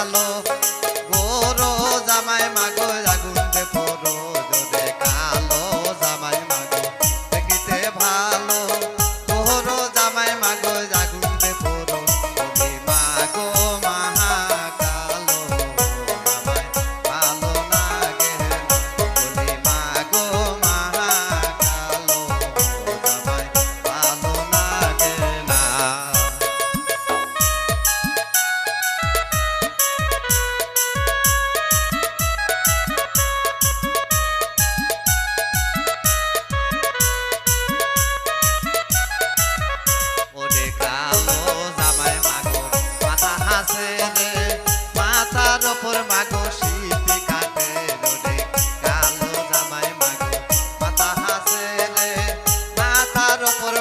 জানো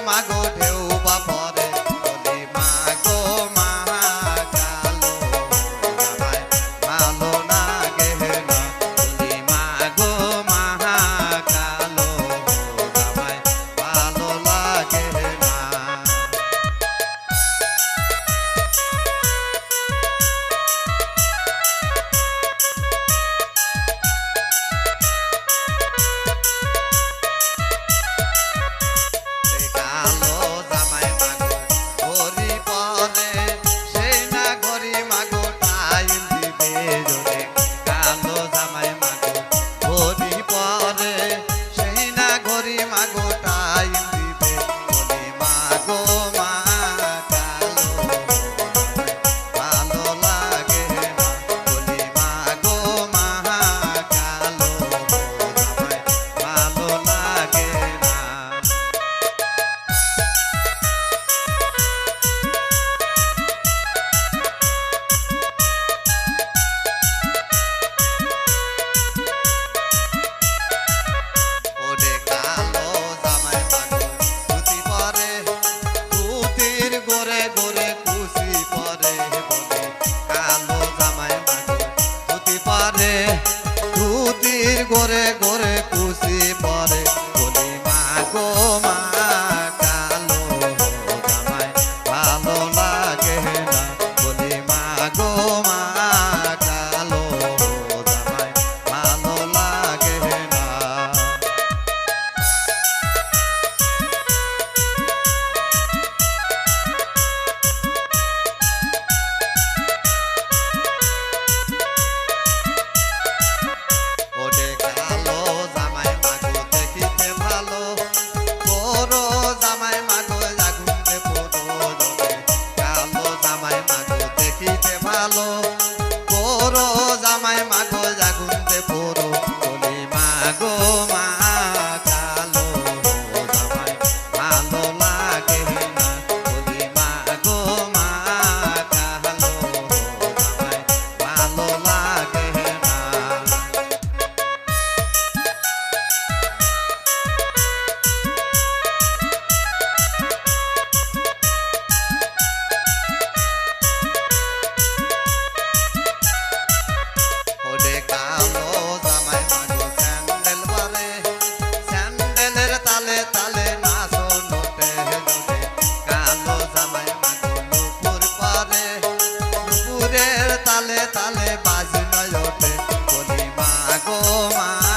মাগো ঢেউ বাপর follow. সুরের তালে তালে বাজনা ওঠে। বলি মা গো মা